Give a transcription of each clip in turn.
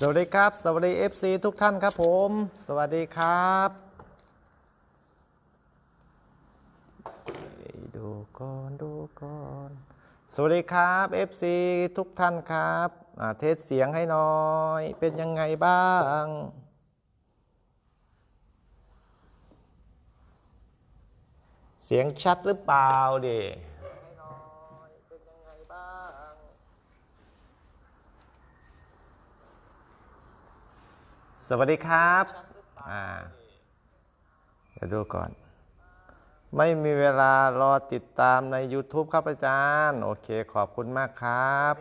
สวัสดีครับ สวัสดี FC ทุกท่านครับผม สวัสดีครับ ดูก่อนดูก่อนสวัสดีครับ FC ทุกท่านครับเทสเสียงให้หน่อย เป็นยังไงบ้างเสียงชัดหรือเปล่าดิให้หน่อยเป็นยังไงบ้าง สวัสดีครับอ่าเดี๋ยวดูก่อน ไม่มีเวลารอติดตามใน YouTube ครับอาจารย์ โอเคขอบคุณมากครับ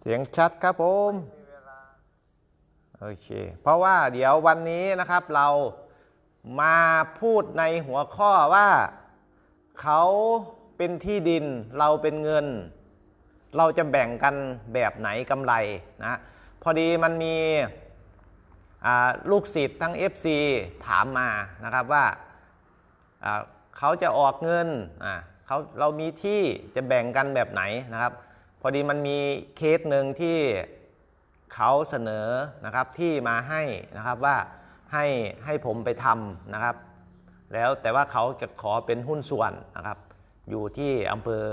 เสียงชัดครับผม โอเค เพราะว่าเดี๋ยววันนี้นะครับเรามาพูดในหัวข้อว่า เขาเป็นที่ดินเราเป็นเงิน เราจะแบ่งกันแบบไหนกำไรนะพอดีมันมีลูกศิษย์ทั้ง FC ถามมานะครับว่าเขาจะออกเงินเขาเรามีที่จะแบ่งกันแบบไหนนะครับ พอดีมันมีเคสหนึ่งที่เขาเสนอนะครับที่มาให้นะครับว่าให้ให้ผมไปทำนะครับ แล้วแต่ว่าเขาจะขอเป็นหุ้นส่วนนะครับ อยู่ที่อำเภอ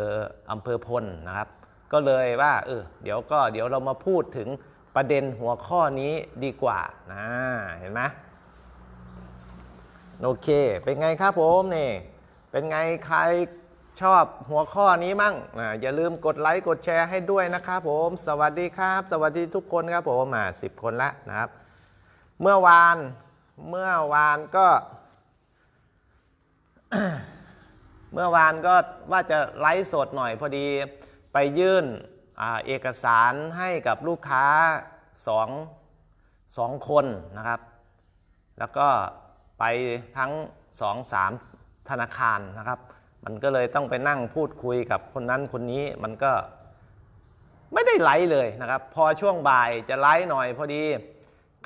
อำเภอพลนะครับ ก็เลยว่าเออเดี๋ยวก็เดี๋ยวเรามาพูดถึงประเด็นหัวข้อนี้ดีกว่านะเห็นไหมโอเค เป็นไงครับผมนี่ เป็นไงใครชอบหัวข้อนี้มั่งอ่าอย่าลืมกดไลค์กดแชร์ให้ด้วยนะครับผม สวัสดีครับ สวัสดีทุกคนครับผมอ่าสิบคนละนะครับ เมื่อวานเมื่อวานก็ เมื่อวานก็ว่าจะไลฟ์สดหน่อยพอดี ไปยื่นอเอกสารให้กับลูกค้าสองสองคนนะครับ แล้วก็ไปทั้งสองสามธนาคารนะครับ มันก็เลยต้องไปนั่งพูดคุยกับคนนั้นคนนี้มันก็ไม่ได้ไลฟ์เลยนะครับ พอช่วงบ่ายจะไลฟ์หน่อยพอดี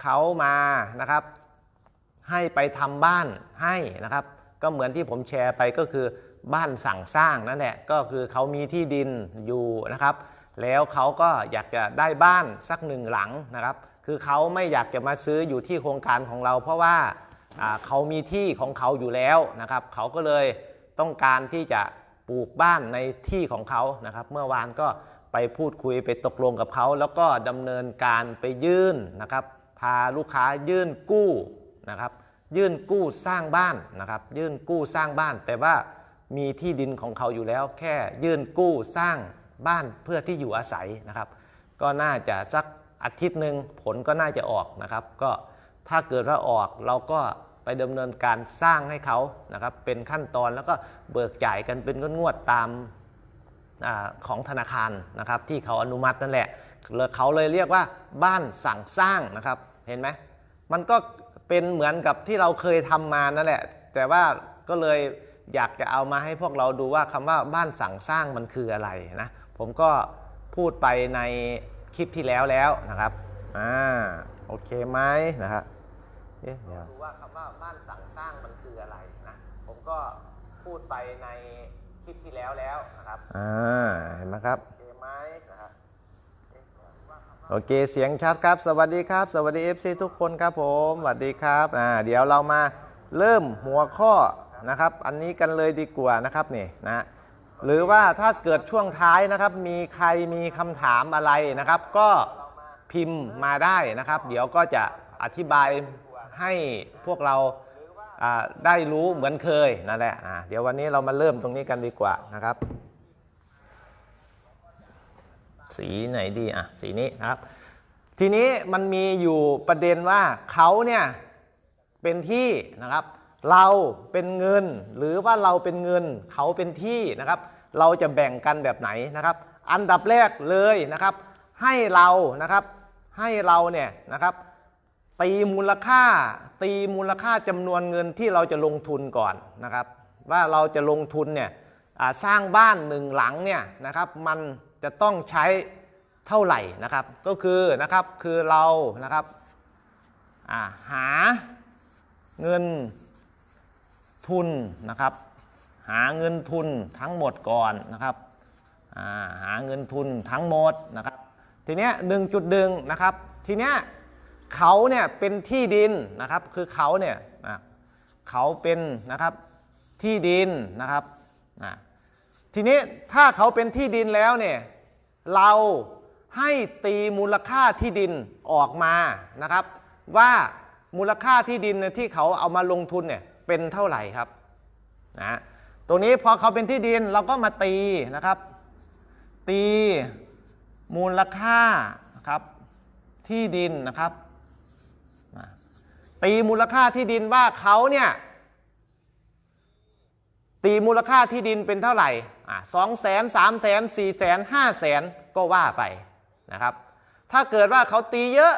เขามานะครับ ให้ไปทำบ้านให้นะครับ ก็เหมือนที่ผมแชร์ไปก็คือ บ้านสั่งสร้างนั่นแหละก็คือเขามีที่ดินอยู่นะครับ แล้วเขาก็อยากจะได้บ้านสักหนึ่งหลังนะครับ คือเขาไม่อยากจะมาซื้ออยู่ที่โครงการของเรา เพราะว่าเขามีที่ของเขาอยู่แล้วนะครับ เขาก็เลยต้องการที่จะปลูกบ้านในที่ของเขานะครับ เมื่อวานก็ไปพูดคุยไปตกลงกับเขา แล้วก็ดำเนินการไปยื่นนะครับ พาลูกค้ายื่นกู้นะครับ ยื่นกู้สร้างบ้านนะครับ ยื่นกู้สร้างบ้านแต่ว่า มีที่ดินของเขาอยู่แล้วแค่ยื่นกู้สร้างบ้านเพื่อที่อยู่อาศัยนะครับ ก็น่าจะสักอาทิตย์หนึ่งผลก็น่าจะออกนะครับ ก็ถ้าเกิดว่าออกเราก็ไปดำเนินการสร้างให้เขานะครับ เป็นขั้นตอนแล้วก็เบิกจ่ายกันเป็นงวดตามอของธนาคารนะครับ ที่เขาอนุมัตินั่นแหละแล้วเขาเลยเรียกว่าบ้านสั่งสร้างนะครับ เห็นไหมมันก็เป็นเหมือนกับที่เราเคยทำมานั่นแหละ แต่ว่าก็เลย อยากจะเอามาให้พวกเราดูว่าคำว่าบ้านสั่งสร้างมันคืออะไรนะผมก็พูดไปในคลิปที่แล้วแล้วนะครับอ่าโอเคไหมนะครับเอ๊ะเดี๋ยวดูว่าคำว่าบ้านสั่งสร้างมันคืออะไรนะผมก็พูดไปในคลิปที่แล้วแล้วนะครับอ่าเห็นไหมครับโอเคไหมนะครับโอเคเสียงชัดครับ สวัสดีครับ สวัสดี FC ทุกคนครับผมสวัสดีครับอ่าเดี๋ยวเรามาเริ่มหัวข้อ นะครับอันนี้กันเลยดีกว่านะครับนี่นะหรือว่าถ้าเกิดช่วงท้ายนะครับ มีใครมีคำถามอะไรนะครับ ก็พิมพ์มาได้นะครับ เดี๋ยวก็จะอธิบายให้พวกเราได้รู้เหมือนเคยนั่นแหละเดี๋ยววันนี้เรามาเริ่มตรงนี้กันดีกว่านะครับ สีไหนดีอะสีนี้นะครับ ทีนี้มันมีอยู่ประเด็นว่าเขาเนี่ยเป็นที่นะครับ เราเป็นเงิน หรือว่าเราเป็นเงินเขาเป็นที่นะครับ เราจะแบ่งกันแบบไหนนะครับ อันดับแรกเลยนะครับ ให้เรานะครับให้เราเนี่ยนะครับ ตีมูลค่า ตีมูลค่าจำนวนเงินที่เราจะลงทุนก่อนนะครับ ว่าเราจะลงทุนเนี่ยสร้างบ้านหนึ่งหลังเนี่ยนะครับ มันจะต้องใช้เท่าไหร่นะครับ ก็คือนะครับคือเรานะครับาหาเงิน ทุนนะครับ หาเงินทุนทั้งหมดก่อนนะครับาหาเงินทุนทั้งหมดนะครับ ทีเนี้ยหนึ่งจุดดึงนะครับ ทีเนี้ยเขาเนี่ยเป็นที่ดินนะครับ คือเขาเนี่ยอะเขาเป็นนะครับที่ดินนะครับอะทีนี้ถ้าเขาเป็นที่ดินแล้วเนี่ยเราให้ตีมูลค่าที่ดินออกมานะครับ ว่ามูลค่าที่ดินที่เขาเอามาลงทุนเนี่ย เป็นเท่าไหร่ครับนะตรงนี้พอเขาเป็นที่ดินเราก็มาตีนะครับ ตีมูลค่านะครับที่ดินนะครับ ตีมูลค่าที่ดินว่าเขาเนี่ยตีมูลค่าที่ดินเป็นเท่าไหร่สองแสนสามแสนสี่แสนห้าแสนก็ว่าไปนะครับ ถ้าเกิดว่าเขาตีเยอะ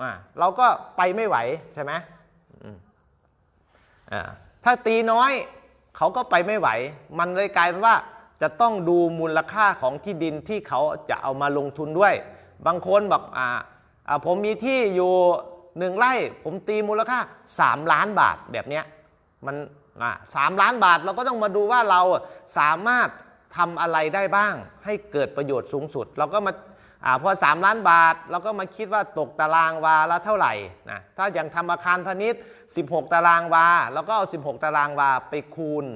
อะเราก็ไปไม่ไหวใช่ไหม ถ้าตีน้อยเขาก็ไปไม่ไหว มันเลยกลายเป็นว่าจะต้องดูมูลค่าของที่ดินที่เขาจะเอามาลงทุนด้วย บางคนบอกอ่าผมมีที่อยู่หนึ่งไร่ ผมตีมูลค่า 3 ล้านบาทแบบเนี้ยมันสามล้านบาทเราก็ต้องมาดูว่าเราสามารถทำอะไรได้บ้าง ให้เกิดประโยชน์สูงสุด เราก็มา อาพอ3ล้านบาทเราก็มาคิดว่าตกตารางวาละเท่าไหร่นะถ้าอย่างทำอาคารพาณิชย์ 16 ตารางวาเราก็เอา 16 ตารางวาไปคูณ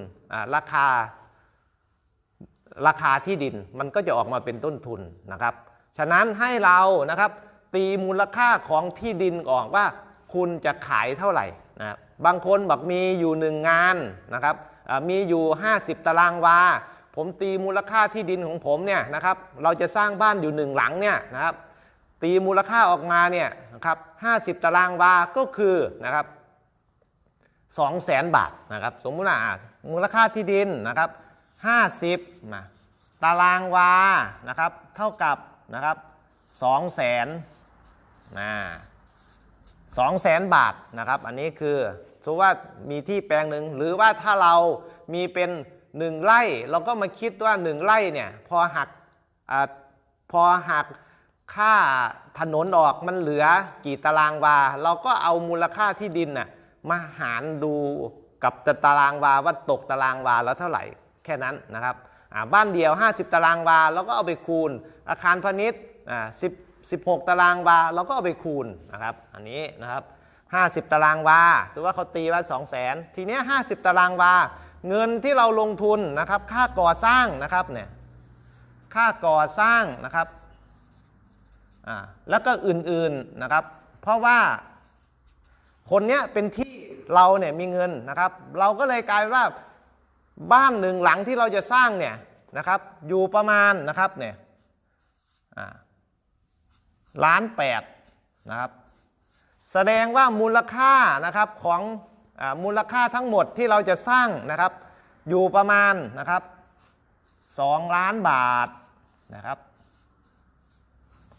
ราคา ราคาที่ดินมันก็จะออกมาเป็นต้นทุนนะครับ ฉะนั้นให้เรานะครับตีมูลค่าของที่ดินออกว่าคุณจะขายเท่าไหร่นะบางคนบอกมีอยู่หนึ่งงานนะครับมีอยู่ 50 ตารางวา ผมตีมูลค่าที่ดินของผมเนี่ยนะครับ เราจะสร้างบ้านอยู่หนึ่งหลังเนี่ยนะครับ ตีมูลค่าออกมาเนี่ยนะครับ50ตารางวา ก็คือนะครับ2 0 0แสนบาทนะครับ สมมุติว่ามูลค่าที่ดินนะครับ50นะตารางวานะครับ เท่ากับนะครับ2 0 0แสนนะสองแสนบาทนะครับ อันนี้คือสมมติว่ามีที่แปลงหนึ่งหรือว่าถ้าเรามีเป็น หนึ่งไร่เราก็มาคิดว่าหนึ่งไร่เนี่ยพอหักอพอหักค่าถนนออกมันเหลือกี่ตารางวา เราก็เอามูลค่าที่ดินน่ะมาหารดูกับตารางวาว่าตกตารางวาแล้วเท่าไหร่แค่นั้นนะครับบ้านเดียว 50 ตารางวาเราก็เอาไปคูณ อาคารพาณิชย์อ่า10 16ตารางวาเราก็เอาไปคูณนะครับอันนี้นะครับ 50 ตารางวาสมมติว่าเขาตีว่า 2 0 0 0 0 0ทีเนี้ย50 ตารางวา เงินที่เราลงทุนนะครับ ค่าก่อสร้างนะครับเนี่ยค่าก่อสร้างนะครับอ่าแล้วก็อื่นๆนะครับ เพราะว่าคนเนี้ยเป็นที่เราเนี่ยมีเงินนะครับ เราก็เลยกลายเป็นว่าบ้านหนึ่งหลังที่เราจะสร้างเนี่ยนะครับ อยู่ประมาณนะครับเนี่ยอ่าล้านแปดนะครับ แสดงว่ามูลค่านะครับของ มูลค่าทั้งหมดที่เราจะสร้างนะครับ อยู่ประมาณนะครับ2ล้านบาทนะครับ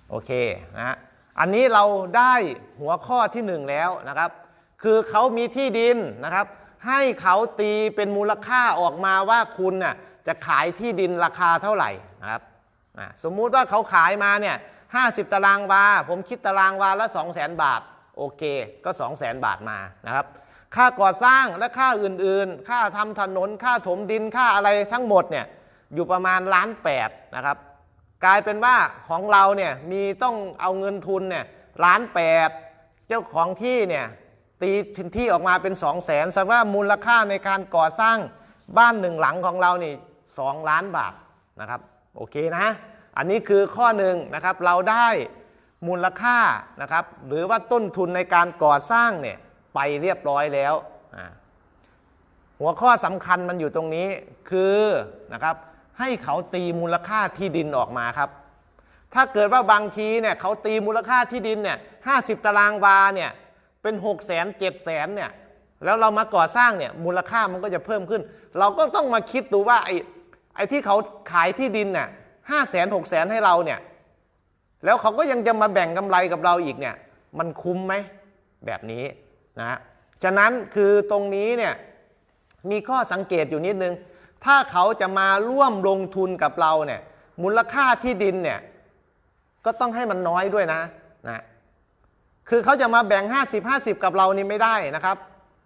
โอเคนะฮะอันนี้เราได้หัวข้อที่หนึ่งแล้วนะครับ คือเขามีที่ดินนะครับ ให้เขาตีเป็นมูลค่าออกมาว่าคุณน่ะจะขายที่ดินราคาเท่าไหร่นะครับสมมุติว่าเขาขายมาเนี่ย50ตารางวา ผมคิดตารางวาละ2 0 0 0 0 0บาท โอเค ก็2 0 0 0 0 0บาทมานะครับ ค่าก่อสร้างและค่าอื่นๆ ค่าทำถนน ค่าถมดิน ค่าอะไรทั้งหมดเนี่ยอยู่ประมาณล้านแปดนะครับ กลายเป็นว่าของเราเนี่ยมีต้องเอาเงินทุนเนี่ยล้านแปดเจ้าของที่เนี่ยตีที่ออกมาเป็น2 0 0แสนแสดงว่ามูลค่าในการก่อสร้างบ้านหนึ่งหลังของเรานี่2ล้านบาทนะครับโอเคนะ อันนี้คือข้อหนึ่งนะครับเราได้มูลค่านะครับหรือว่าต้นทุนในการก่อสร้างเนี่ย ไปเรียบร้อยแล้ว หัวข้อสำคัญมันอยู่ตรงนี้คือนะครับให้เขาตีมูลค่าที่ดินออกมาครับ ถ้าเกิดว่าบางทีเนี่ยเขาตีมูลค่าที่ดินเนี่ยห้าสิบตารางวาเนี่ยเป็น6กแสนเจ็ดแสนเนี่ยแล้วเรามาก่อสร้างเนี่ยมูลค่ามันก็จะเพิ่มขึ้น เราก็ต้องมาคิดดูว่าไอ้ไอ้ที่เขาขายที่ดินเนี่ยห้าแสนหกแสนให้เราเนี่ยแล้วเขาก็ยังจะมาแบ่งกำไรกับเราอีกเนี่ยมันคุ้มไหมแบบนี้ นะฉะนั้นคือตรงนี้เนี่ยมีข้อสังเกตอยู่นิดนึง ถ้าเขาจะมาร่วมลงทุนกับเราเนี่ยมูลค่าที่ดินเนี่ยก็ต้องให้มันน้อยด้วยนะนะคือเขาจะมาแบ่ง 50 50 กับเรานี่ไม่ได้นะครับ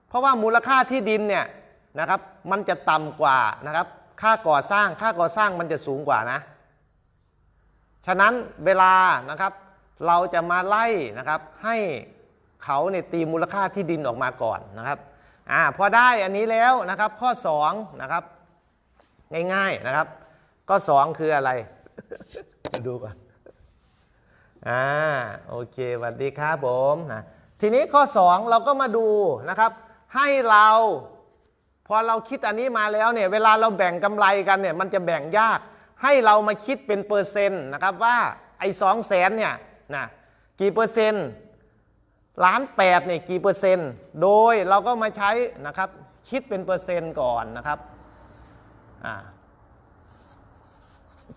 เพราะว่ามูลค่าที่ดินเนี่ยนะครับมันจะต่ำกว่านะครับ ค่าก่อสร้างค่าก่อสร้างมันจะสูงกว่านะ ฉะนั้นเวลานะครับเราจะมาไล่นะครับให้ เขาเนี่ยตีมูลค่าที่ดินออกมาก่อนนะครับอ่าพอได้อันนี้แล้วนะครับข้อ2นะครับง่ายๆนะครับ ข้อ 2 คืออะไร ดูก่อนอ่าโอเคสวัสดีครับผมนะทีนี้ข้อ 2 เราก็มาดูนะครับ ให้เราพอเราคิดอันนี้มาแล้วเนี่ยเวลาเราแบ่งกำไรกันเนี่ยมันจะแบ่งยาก ให้เรามาคิดเป็นเปอร์เซ็นต์นะครับว่าไอ้สองแสนเนี่ยนะกี่เปอร์เซ็นต์ ล้านแปดเนี่ยกี่เปอร์เซ็นต์ โดยเราก็มาใช้นะครับคิดเป็นเปอร์เซ็นต์ก่อนนะครับอ่า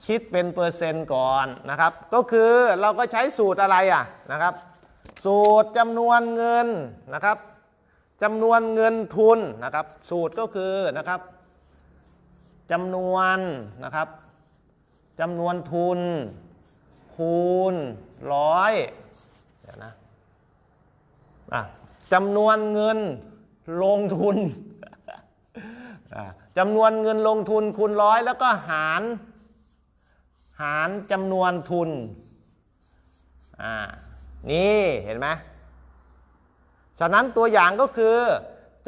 คิดเป็นเปอร์เซ็นต์ก่อนนะครับ ก็คือเราก็ใช้สูตรอะไรอะนะครับ สูตรจำนวนเงินนะครับจำนวนเงินทุนนะครับ สูตรก็คือนะครับจำนวนนะครับจำนวนทุนคูณร้อยเดี๋ยวนะ จำนวนเงินลงทุนจำนวนเงินลงทุนคูณร้อยแล้วก็หาร หารจำนวนทุนนี่เห็นไหมฉะนั้นตัวอย่างก็คือ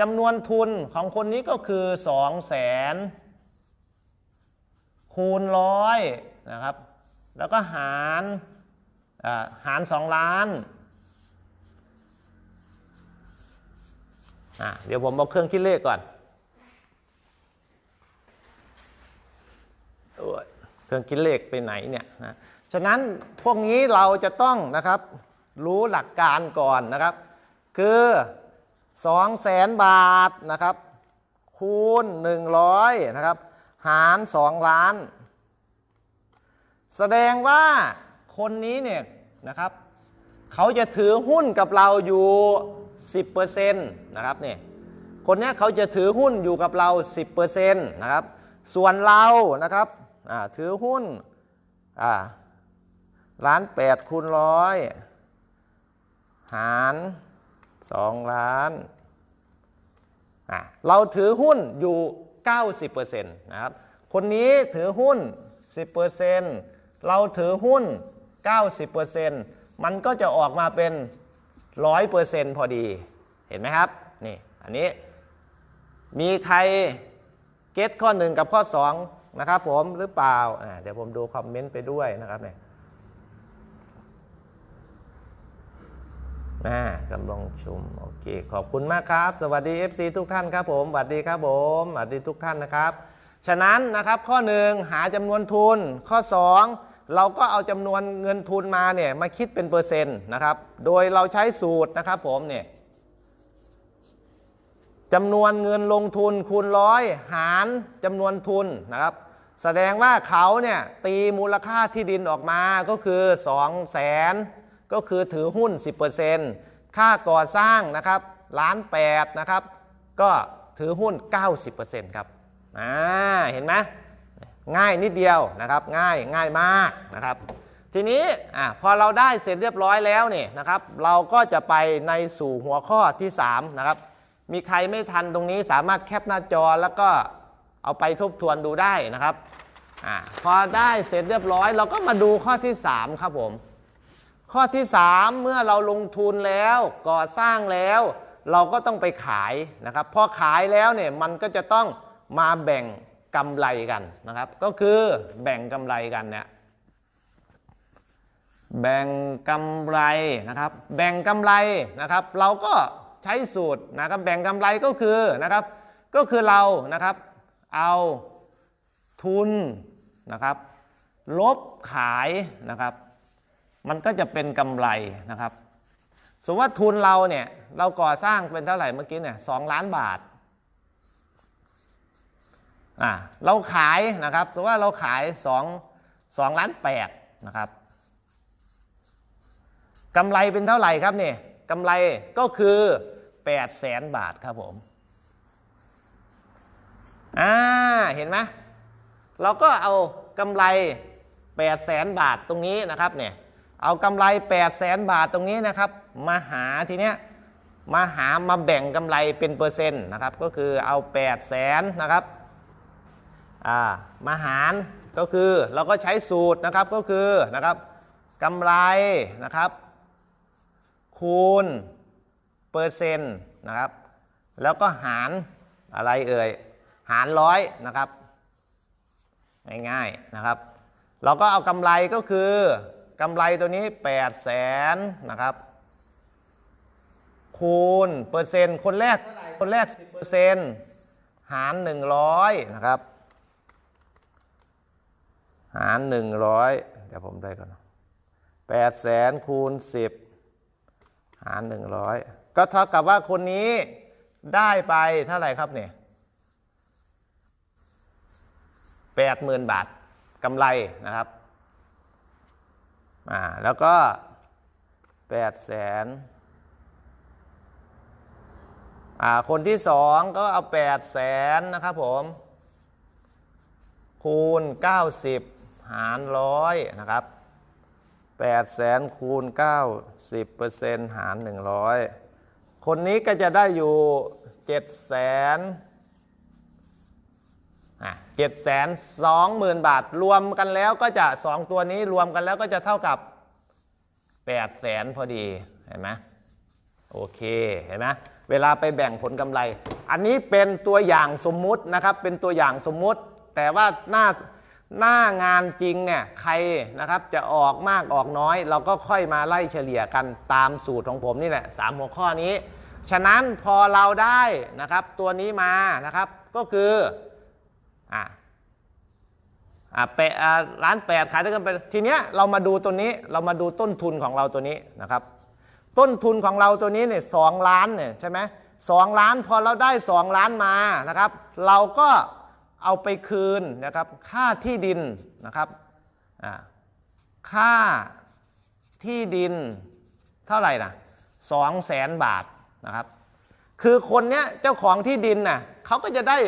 จำนวนทุนของคนนี้ก็คือสองแสนคูณร้อยนะครับ แล้วก็หารหารสองล้าน อะเดี๋ยวผมเอาเครื่องคิดเลขก่อนเครื่องคิดเลขไปไหนเนี่ยนะฉะนั้นพวกนี้เราจะต้องนะครับรู้หลักการก่อนนะครับ คือ2แสนบาทนะครับ คูณ 100นะครับ หาร 2 ล้าน แสดงว่าคนนี้เนี่ยนะครับ เขาจะถือหุ้นกับเราอยู่ 10%นะครับเนี่ยคนนี้เขาจะถือหุ้นอยู่กับเรา 10%นะครับส่วนเรานะครับถือหุ้นล้านแปดคูณร้อยหาร2ล้านเราถือหุ้นอยู่ 90%นะครับคนนี้ถือหุ้น 10%เราถือหุ้น 90%มันก็จะออกมาเป็น 100%พอดีเห็นไหมครับนี่อันนี้มีใครเก็ตข้อ1กับข้อ2นะครับผมหรือเปล่าอ่าเดี๋ยวผมดูคอมเมนต์ไปด้วยนะครับเนี่ยนะกำลังชุมโอเคขอบคุณมากครับ สวัสดี FC ทุกท่านครับผมสวัสดีครับผมสวัสดีทุกท่านนะครับ ฉะนั้นนะครับข้อ 1 หาจำนวนทุนข้อ 2 เราก็เอาจำนวนเงินทุนมาเนี่ยมาคิดเป็นเปอร์เซ็นต์นะครับ โดยเราใช้สูตรนะครับผมเนี่ยจำนวนเงินลงทุนคูณร้อยหารจำนวนทุนนะครับ แสดงว่าเขาเนี่ยตีมูลค่าที่ดินออกมาก็คือ 2 0 0แสนก็คือถือหุ้น 10%ค่าก่อสร้างนะครับล้านแปดนะครับ ก็ถือหุ้น 90%ครับอ่าเห็นไหม ง่ายนิดเดียวนะครับ ง่ายง่ายมากนะครับ ทีนี้อพอเราได้เสร็จเรียบร้อยแล้วเนี่ยนะครับ เราก็จะไปในสู่หัวข้อที่ 3 นะครับ มีใครไม่ทันตรงนี้สามารถแคปหน้าจอแล้วก็เอาไปทบทวนดูได้นะครับอพอได้เสร็จเรียบร้อย เราก็มาดูข้อที่ 3 ครับผม ข้อที่ 3 เมื่อเราลงทุนแล้วก่อสร้างแล้ว เราก็ต้องไปขายนะครับ พอขายแล้วเนี่ยมันก็จะต้องมาแบ่ง กำไรกันนะครับ ก็คือแบ่งกำไรกันเนี่ยแบ่งกำไรนะครับ แบ่งกำไรนะครับ เราก็ใช้สูตรนะครับ แบ่งกำไรก็คือนะครับ ก็คือเรานะครับ เอาทุนนะครับ ลบขายนะครับ มันก็จะเป็นกำไรนะครับ สมมติว่าทุนเราเนี่ยเราก่อสร้างเป็นเท่าไหร่เมื่อกี้เนี่ยสองล้านบาท อ่าเราขายนะครับสมมติว่าเราขายสองสองล้านแปดนะครับกำไรเป็นเท่าไหร่ครับเนี่ยกำไรก็คือแปดแสนบาทครับผมอ่าเห็นไหมเราก็เอากำไร8แสนบาทตรงนี้นะครับเนี่ยเอากำไร8แสนบาทตรงนี้นะครับ มาหาทีเนี้ยมาหามาแบ่งกำไรเป็นเปอร์เซ็นต์นะครับ ก็คือเอา8แสนนะครับ มาหารก็คือเราก็ใช้สูตรนะครับก็คือนะครับกำไรนะครับ คูณเปอร์เซ็นต์นะครับ แล้วก็หารอะไรเอ่ยหารร้อยนะครับง่ายๆนะครับ เราก็เอากำไรก็คือกำไรตัวนี้8 0 0แสนนะครับ คูณเปอร์เซ็นต์คนแรกคนแรก10เปอร์เซ็นต์หาร 100นะครับ หาร100เดี๋ยวผมได้ก่อน8แสนคูณ10หาร100ก็เท่ากับว่าคนนี้ได้ไปเท่าไหร่ครับเนี่ย80,000บาทกำไรนะครับอ่าแล้วก็8แสนอ่าคนที่สองก็เอา8แสนนะครับผมคูณ90 หารร้อยนะครับ8แสนคูณ 90เปอร์เซ็นต์หาร 100 คนนี้ก็จะได้อยู่7แสนอะ7แสน2หมื่นบาท รวมกันแล้วก็จะ2ตัวนี้รวมกันแล้วก็จะเท่ากับ8แสนพอดี เห็นไหมโอเค เห็นไหมเวลาไปแบ่งผลกำไร อันนี้เป็นตัวอย่างสมมุตินะครับ เป็นตัวอย่างสมมุติ แต่ว่าหน้า หน้างานจริงเนี่ยใครนะครับจะออกมากออกน้อย เราก็ค่อยมาไล่เฉลี่ยกันตามสูตรของผมนี่แหละสามหัวข้อนี้ ฉะนั้นพอเราได้นะครับตัวนี้มานะครับก็คืออะอะแปดอะร้านแปดขายได้กันไปทีเนี้ยเรามาดูตัวนี้เรามาดูต้นทุนของเราตัวนี้นะครับ ต้นทุนของเราตัวนี้เนี่ยสองล้านเนี่ยใช่ไหมสองล้านพอเราได้สองล้านมานะครับ เราก็ เอาไปคืนนะครับ ค่าที่ดินนะครับค่าที่ดินเท่าไหร่นะสองแสนบาทนะครับ คือคนเนี้ยเจ้าของที่ดินน่ะเขาก็จะได้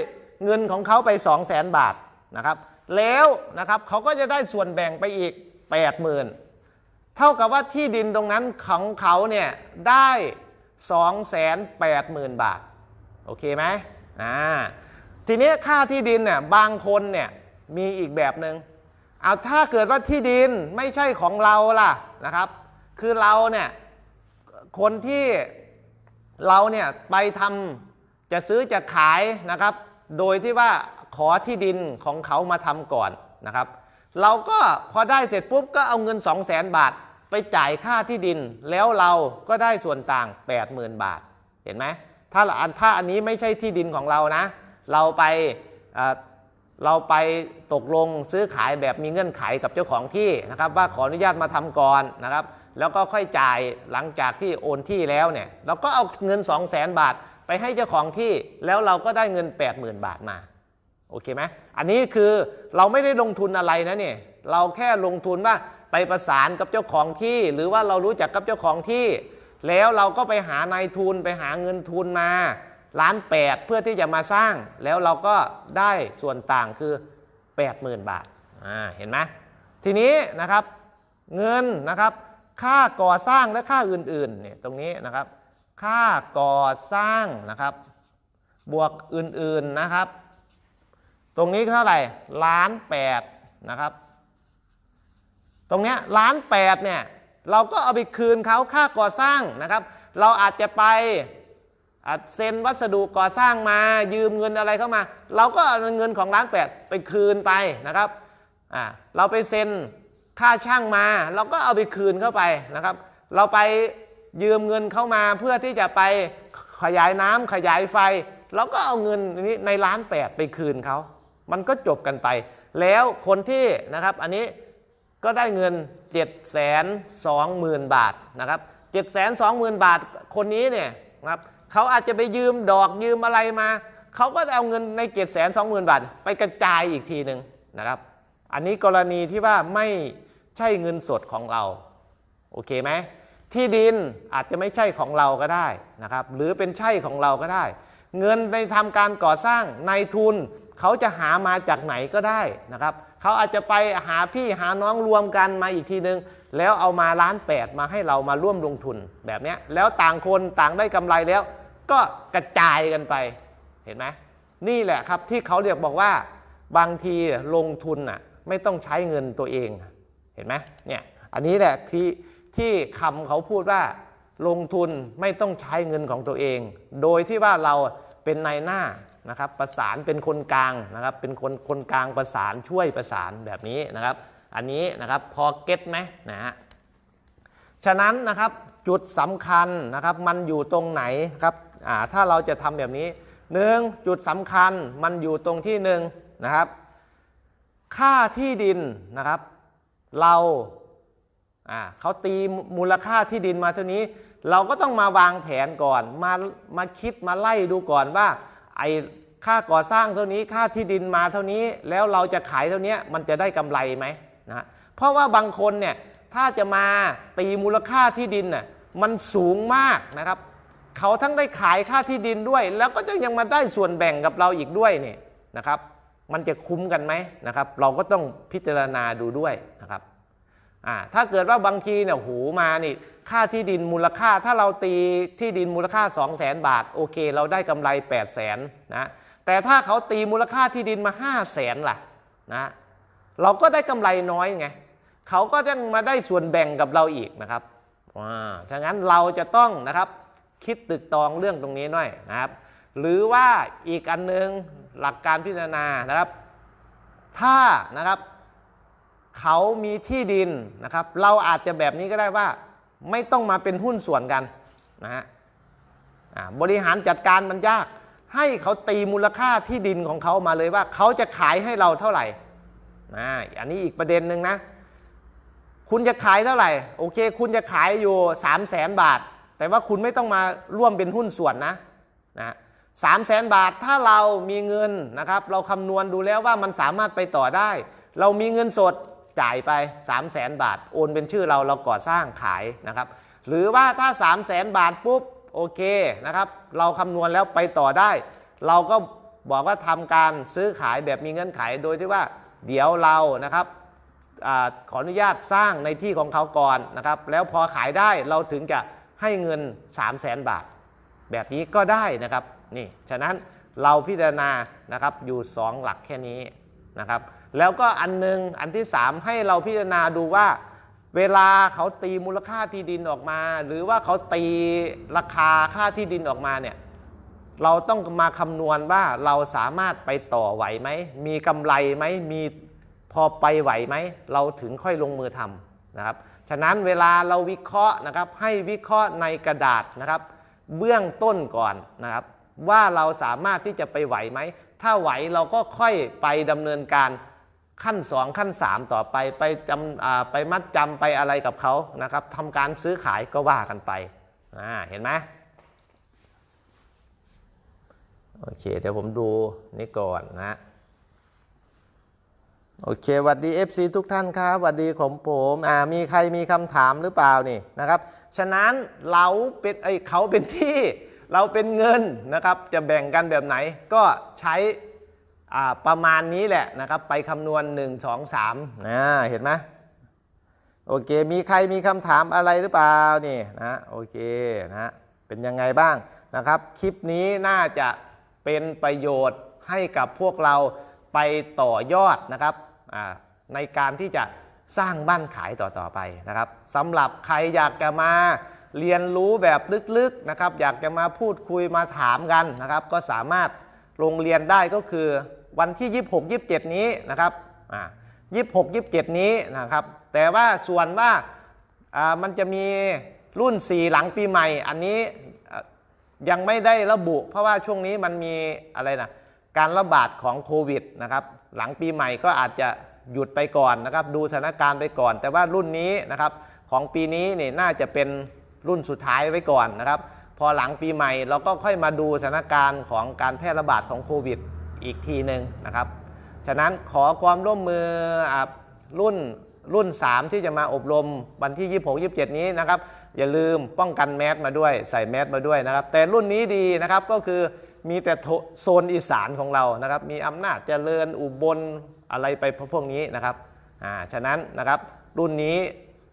เงินของเขาไป2 0 0แสนบาทนะครับ แล้วนะครับเขาก็จะได้ส่วนแบ่งไปอีก80,000เท่ากับว่าที่ดินตรงนั้นของเขาเนี่ยได้2 8 0 0 0 0บาท โอเคไหมอ่า ทีนี้ค่าที่ดินเนี่ยบางคนเนี่ยมีอีกแบบหนึง่งเอาถ้าเกิดว่าที่ดินไม่ใช่ของเราล่ะนะครับ คือเราเนี่ยคนที่เราเนี่ยไปทำจะซื้อจะขายนะครับ โดยที่ว่าขอที่ดินของเขามาทำก่อนนะครับ เราก็พอได้เสร็จปุ๊บก็เอาเงิน 2 0 0แสนบาท ไปจ่ายค่าที่ดิน แล้วเราก็ได้ส่วนต่าง 80,000 บาท เห็นไหมถ้าอันถ้าอันนี้ไม่ใช่ที่ดินของเรานะ เราไปเราไปตกลงซื้อขายแบบมีเงื่อนไขกับเจ้าของที่นะครับ ว่าขออนุญาตมาทำก่อนนะครับ แล้วก็ค่อยจ่ายหลังจากที่โอนที่แล้วเนี่ยเราก็เอาเงิน 2 0 0แสนบาท ไปให้เจ้าของที่แล้วเราก็ได้เงิน 80,000 บาทมาโอเคไหมอันนี้คือเราไม่ได้ลงทุนอะไรนะเนี่ยเราแค่ลงทุนว่าไปประสานกับเจ้าของที่ หรือว่าเรารู้จักกับเจ้าของที่ แล้วเราก็ไปหานายทุนไปหาเงินทุนมา ล้านแปดเพื่อที่จะมาสร้างแล้วเราก็ได้ส่วนต่างคือ 80,000 บาทอ่าเห็นไหมทีนี้นะครับเงินนะครับค่าก่อสร้างและค่าอื่นๆเนี่ยตรงนี้นะครับ ค่าก่อสร้างนะครับ บวกอื่นๆนะครับ ตรงนี้เท่าไหร่ล้านแปดนะครับ ตรงเนี้ยล้านแปดเนี่ยเราก็เอาไปคืนเขาค่าก่อสร้างนะครับ เราอาจจะไป เซ็นวัสดุก่อสร้างมายืมเงินอะไรเข้ามา เราก็เอาเงินของล้านแปดไปคืนไปนะครับเราไปเซ็นค่าช่างมา เราก็เอาไปคืนเข้าไปนะครับ เราไปยืมเงินเข้ามาเพื่อที่จะไปขยายน้ำขยายไฟ เราก็เอาเงินนี้ในล้านแปดไปคืนเขามันก็จบกันไป แล้วคนที่นะครับอันนี้ก็ได้เงิน 7 2 0 0 0 0 บาทนะครับ 7 2 0 0 0 0 บาทคนนี้เนี่ยนะครับ เขาอาจจะไปยืมดอกยืมอะไรมาเขาก็เอาเงินใน7 2 0 0 0 0บาท ไปกระจายอีกทีหนึ่งนะครับ อันนี้กรณีที่ว่าไม่ใช่เงินสดของเรา โอเคไหมที่ดินอาจจะไม่ใช่ของเราก็ได้นะครับ หรือเป็นใช่ของเราก็ได้ เงินในทำการก่อสร้างในทุน เขาจะหามาจากไหนก็ได้นะครับเขาอาจจะไปหาพี่หาน้องรวมกันมาอีกทีนึง แล้วเอามาล้านแปดมาให้เรามาร่วมลงทุนแบบนี้แล้วต่างคนต่างได้กำไรแล้ว ก็กระจายกันไปเห็นไหมนี่แหละครับที่เขาเรียกบอกว่าบางทีลงทุนน่ะไม่ต้องใช้เงินตัวเองเห็นไหมเนี่ยอันนี้แหละที่ที่คำเขาพูดว่าลงทุนไม่ต้องใช้เงินของตัวเอง โดยที่ว่าเราเป็นนายหน้านะครับประสานเป็นคนกลางนะครับเป็นคนคนกลางประสานช่วยประสานแบบนี้นะครับ อันนี้นะครับพอเก็ตไหมนะฮะฉะนั้นนะครับจุดสำคัญนะครับมันอยู่ตรงไหนครับ ถ้าเราจะทำแบบนี้หนึ่งจุดสำคัญมันอยู่ตรงที่หนึ่งนะครับ ค่าที่ดินนะครับ เราเขาตีมูลค่าที่ดินมาเท่านี้ เราก็ต้องมาวางแผนก่อน มามาคิดมาไล่ดูก่อนว่าไอ้ค่าก่อสร้างเท่านี้ค่าที่ดินมาเท่านี้ แล้วเราจะขายเท่านี้มันจะได้กำไรไหมนะเพราะว่าบางคนเนี่ยถ้าจะมาตีมูลค่าที่ดินน่ะมันสูงมากนะครับ เขาทั้งได้ขายค่าที่ดินด้วย แล้วก็จะยังมาได้ส่วนแบ่งกับเราอีกด้วยเนี่ยนะครับ มันจะคุ้มกันไหมนะครับ เราก็ต้องพิจารณาดูด้วยนะครับอ่าถ้าเกิดว่าบางทีเนี่ยหูมานี่ค่าที่ดินมูลค่าถ้าเราตีที่ดินมูลค่า 2 0 0แสนบาท โอเค เราได้กำไร 8 0 0แสนนะแต่ถ้าเขาตีมูลค่าที่ดินมา 5 0 0แสนล่ะนะเราก็ได้กำไรน้อยไงเขาก็ต้องมาได้ส่วนแบ่งกับเราอีกนะครับอ่าฉะนั้นเราจะต้องนะครับ คิดตึกตองเรื่องตรงนี้หน่อยนะครับ หรือว่าอีกอันหนึงหลักการพิจารณานะครับ ถ้านะครับ เขามีที่ดินนะครับ เราอาจจะแบบนี้ก็ได้ว่า ไม่ต้องมาเป็นหุ้นส่วนกันนะฮะบริหารจัดการมันยาก ให้เขาตีมูลค่าที่ดินของเขามาเลยว่า เขาจะขายให้เราเท่าไหร่นะอันนี้อีกประเด็นหนึ่งนะ คุณจะขายเท่าไหร่ โอเค คุณจะขายอยู่ 3 0 0แสนบาท แต่ว่าคุณไม่ต้องมาร่วมเป็นหุ้นส่วนนะนะสามแสนบาทถ้าเรามีเงินนะครับ เราคำนวณดูแล้วว่ามันสามารถไปต่อได้ เรามีเงินสดจ่ายไป 3 0 0แสนบาท โอนเป็นชื่อเราเราก่อสร้างขายนะครับ หรือว่าถ้า 3 0 0แสนบาทปุ๊บโอเคนะครับ เราคำนวณแล้วไปต่อได้ เราก็บอกว่าทำการซื้อขายแบบมีเงื่อนไข โดยที่ว่าเดี๋ยวเรานะครับอขออนุญาตสร้างในที่ของเขาก่อนนะครับ แล้วพอขายได้เราถึงจะ ให้เงิน 3 0 0แสนบาท แบบนี้ก็ได้นะครับนี่ฉะนั้นเราพิจารณานะครับอยู่ 2 หลักแค่นี้นะครับแล้วก็อันหนึงอันที่ 3 ให้เราพิจารณาดูว่าเวลาเขาตีมูลค่าที่ดินออกมา หรือว่าเขาตีราคาค่าที่ดินออกมาเนี่ยเราต้องมาคำนวณว่าเราสามารถไปต่อไหวไหม มีกำไรไหมมีพอไปไหวไหม เราถึงค่อยลงมือทำนะครับ ฉะนั้นเวลาเราวิเคราะห์นะครับให้วิเคราะห์ในกระดาษนะครับ เบื้องต้นก่อนนะครับ ว่าเราสามารถที่จะไปไหวไหม ถ้าไหวเราก็ค่อยไปดำเนินการขั้น 2 ขั้น 3 ต่อไปไปจำไปมัดจำไปอะไรกับเขานะครับทำการซื้อขายก็ว่ากันไปเห็นไหมโอเค เดี๋ยวผมดูนี่ก่อนนะ โอเคสวัสดี FC ทุกท่านครับสวัสดีของผมอ่ามีใครมีคำถามหรือเปล่านี่นะครับ ฉะนั้นเราเป็นไอเขาเป็นที่เราเป็นเงินนะครับ จะแบ่งกันแบบไหนก็ใช้อ่าประมาณนี้แหละนะครับ ไปคำนวณ 1 2 3นะเห็นไหมโอเค มีใครมีคำถามอะไรหรือเปล่านี่นะโอเคนะเป็นยังไงบ้างนะครับ คลิปนี้น่าจะเป็นประโยชน์ให้กับพวกเราไปต่อยอดนะครับ ในการที่จะสร้างบ้านขายต่อๆไปนะครับสำหรับใครอยากจะมาเรียนรู้แบบลึกๆนะครับ อยากจะมาพูดคุยมาถามกันนะครับ ก็สามารถลงเรียนได้ก็คือวันที่ 26 27 นี้นะครับอ่า26 27 นี้นะครับ แต่ว่าส่วนว่ามันจะมีรุ่น 4 หลังปีใหม่ อันนี้ยังไม่ได้ระบุ เพราะว่าช่วงนี้มันมีอะไรนะการระบาดของโควิดนะครับ หลังปีใหม่ก็อาจจะหยุดไปก่อนนะครับ ดูสถานการณ์ไปก่อน แต่ว่ารุ่นนี้นะครับของปีนี้เนี่ยน่าจะเป็นรุ่นสุดท้ายไว้ก่อนนะครับ พอหลังปีใหม่เราก็ค่อยมาดูสถานการณ์ของการแพร่ระบาดของโควิดอีกทีหนึ่งนะครับ ฉะนั้นขอความร่วมมืออรุ่นรุ่น 3 ที่จะมาอบรมวันที่ 26 27 นี้นะครับ อย่าลืมป้องกันแมสมาด้วย ใส่แมสมาด้วยนะครับ แต่รุ่นนี้ดีนะครับก็คือ มีแต่โซนอีสานของเรานะครับ มีอำนาจเจริญอุบลอะไรไปพวกนี้นะครับอ่าฉะนั้นนะครับรุ่นนี้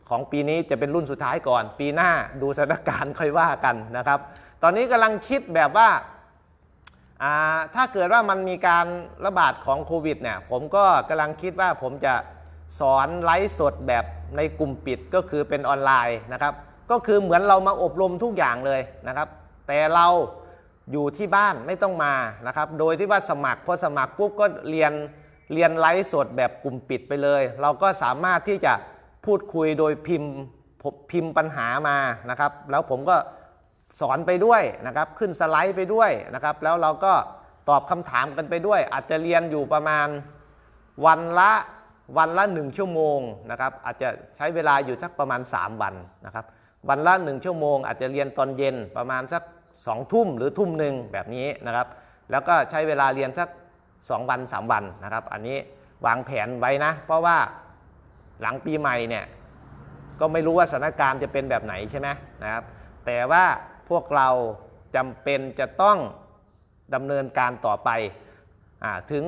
ของปีนี้จะเป็นรุ่นสุดท้ายก่อน ปีหน้าดูสถานการณ์ค่อยว่ากันนะครับ ตอนนี้กำลังคิดแบบว่าอ่าถ้าเกิดว่ามันมีการระบาดของโควิดเนี่ยผมก็กำลังคิดว่าผมจะสอนไลฟ์สดแบบในกลุ่มปิดก็คือเป็นออนไลน์นะครับ ก็คือเหมือนเรามาอบรมทุกอย่างเลยนะครับ แต่เรา อยู่ที่บ้านไม่ต้องมานะครับ โดยที่ว่าสมัครพอสมัครปุ๊บก็เรียนเรียนไลฟ์สดแบบกลุ่มปิดไปเลย เราก็สามารถที่จะพูดคุยโดยพิมพ์พิมพ์ปัญหามานะครับ แล้วผมก็สอนไปด้วยนะครับ ขึ้นสไลด์ไปด้วยนะครับ แล้วเราก็ตอบคำถามกันไปด้วย อาจจะเรียนอยู่ประมาณวันละวันละหนึ่งชั่วโมงนะครับ อาจจะใช้เวลาอยู่สักประมาณ 3 วันนะครับ วันละหนึ่งชั่วโมง อาจจะเรียนตอนเย็นประมาณสัก สองทุ่มหรือทุ่มหนึ่งแบบนี้นะครับ แล้วก็ใช้เวลาเรียนสัก 2 วัน 3 วันนะครับ อันนี้วางแผนไว้นะ เพราะว่าหลังปีใหม่เนี่ยก็ไม่รู้ว่าสถานการณ์จะเป็นแบบไหนใช่ไหมนะครับ แต่ว่าพวกเราจำเป็นจะต้องดำเนินการต่อไปอถึง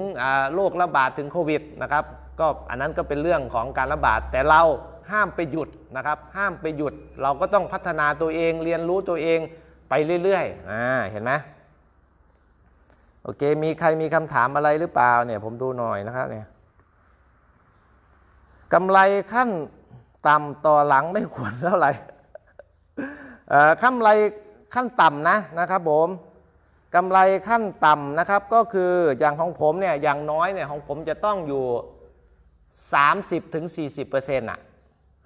โรคระบาดถึงโควิดนะครับ ก็อันนั้นก็เป็นเรื่องของการระบาด แต่เราห้ามไปหยุดนะครับ ห้ามไปหยุด เราก็ต้องพัฒนาตัวเอง เรียนรู้ตัวเอง ไปเรื่อยๆอ่าเห็นไหมโอเค มีใครมีคำถามอะไรหรือเปล่าเนี่ยผมดูหน่อยนะครับเนี่ยกำไรขั้นต่ำต่อหลังไม่ควรเท่าไหร่เออกำไรขั้นต่ำนะนะครับผมกำไรขั้นต่ำนะครับ ก็คืออย่างของผมเนี่ยอย่างน้อยเนี่ยของผมจะต้องอยู่ 30ถึง40เปอร์เซ็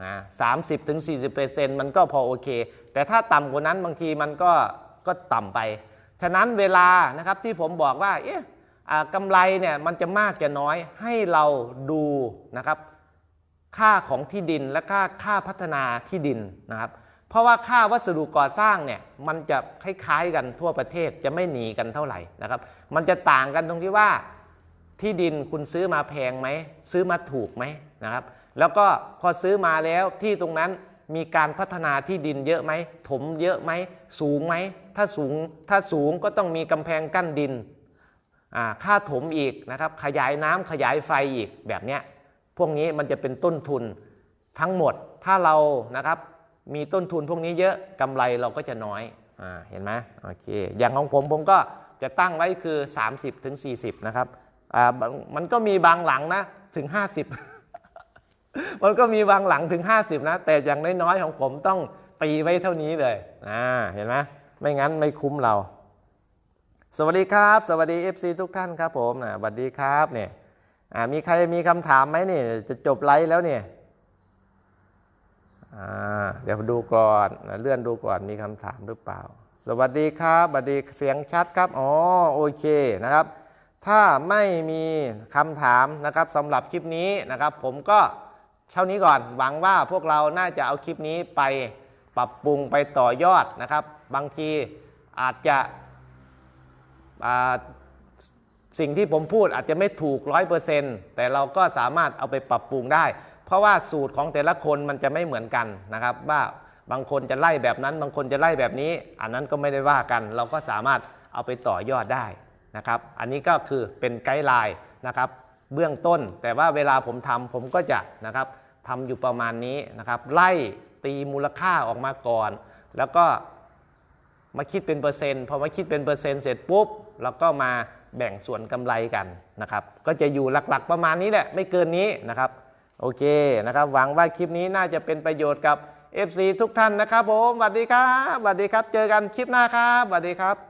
นต์อะนะ30ถึง40เปอร์เซ็นต์มันก็พอโอเค แต่ถ้าต่ำกว่านั้นบางทีมันก็ก็ต่ำไป ฉะนั้นเวลานะครับที่ผมบอกว่าเอ๊ะอ่ากำไรเนี่ยมันจะมากจะน้อยให้เราดูนะครับค่าของที่ดินและค่าค่าพัฒนาที่ดินนะครับ เพราะว่าค่าวัสดุก่อสร้างเนี่ยมันจะคล้ายๆกันทั่วประเทศจะไม่หนีกันเท่าไหร่นะครับ มันจะต่างกันตรงที่ว่าที่ดินคุณซื้อมาแพงไหมซื้อมาถูกไหมนะครับ แล้วก็พอซื้อมาแล้วที่ตรงนั้นมีการพัฒนาที่ดินเยอะไหมถมเยอะไหมสูงไหมถ้าสูงถ้าสูงก็ต้องมีกำแพงกั้นดินค่าถมอีกนะครับขยายน้ำขยายไฟอีกแบบเนี้ยพวกนี้มันจะเป็นต้นทุนทั้งหมดถ้าเรานะครับมีต้นทุนพวกนี้เยอะกำไรเราก็จะน้อยอเห็นไหมโอเคอย่างของผมผมก็จะตั้งไว้คือ 30ถึง40 นะครับมันก็มีบางหลังนะถึง 50 มันก็มีบางหลังถึง 50 นะ แต่อย่างน้อยๆของผมต้องตีไว้เท่านี้เลยอ่าเห็นไหมไม่งั้นไม่คุ้มเรา สวัสดีครับ สวัสดี FC ทุกท่านครับผมนะสวัสดีครับเนี่ยอ่ามีใครมีคำถามไหมเนี่ยจะจบไลฟ์แล้วเนี่ยอ่าเดี๋ยวดูก่อนเลื่อนดูก่อนมีคำถามหรือเปล่า สวัสดีครับสวัสดีเสียงชัดครับอ๋อโอเคนะครับ ถ้าไม่มีคำถามนะครับสำหรับคลิปนี้นะครับ ผมก็ เท่านี้ก่อนหวังว่าพวกเราน่าจะเอาคลิปนี้ไปปรับปรุงไปต่อยอดนะครับ บางทีอาจจะสิ่งที่ผมพูดอาจจะไม่ถูกร้อยเปอร์เซ็นต์แต่เราก็สามารถเอาไปปรับปรุงได้ เพราะว่าสูตรของแต่ละคนมันจะไม่เหมือนกันนะครับ ว่าบางคนจะไล่แบบนั้น บางคนจะไล่แบบนี้ อันนั้นก็ไม่ได้ว่ากัน เราก็สามารถเอาไปต่อยอดได้นะครับ อันนี้ก็คือเป็นไกด์ไลน์นะครับ เบื้องต้น แต่ว่าเวลาผมทำผมก็จะนะครับทำอยู่ประมาณนี้นะครับไล่ตีมูลค่าออกมาก่อน แล้วก็มาคิดเป็นเปอร์เซ็นต์พอมาคิดเป็นเปอร์เซ็นต์เสร็จปุ๊บเราก็มาแบ่งส่วนกำไรกันนะครับ ก็จะอยู่หลักๆประมาณนี้แหละ ไม่เกินนี้นะครับ โอเคนะครับ หวังว่าคลิปนี้น่าจะเป็นประโยชน์กับ FC ทุกท่านนะครับผมสวัสดีครับสวัสดีครับ เจอกันคลิปหน้าครับสวัสดีครับ